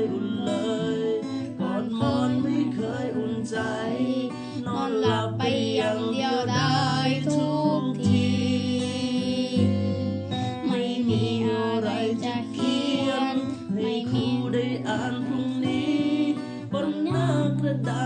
ยอุ่นเลยก่อนนอนไม่เคยอุ่นใจ นอนหลับไปอย่างเดียวได้ทุกที ไม่มีอะไรจะเขียนให้ครูได้อ่านพรุ่งนี้ บนหน้ากระดาษ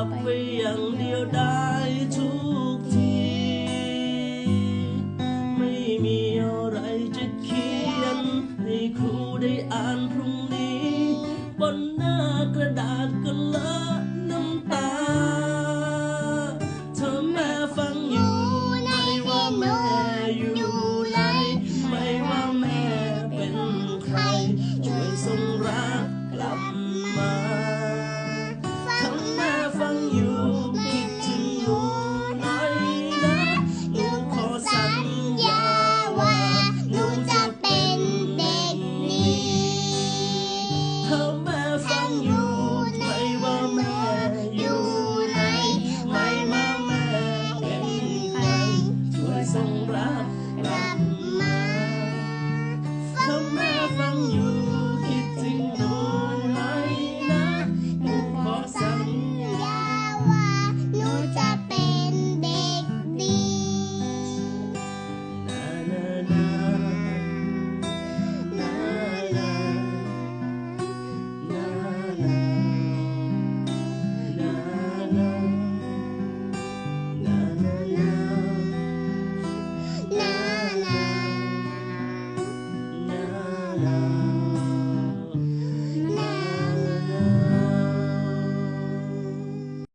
ับไปอย่างเดียวได้ทุกที ไม่มีอะไรจะเขียน ให้ครูได้อ่านพรุ่ง sombra. Rápido. love.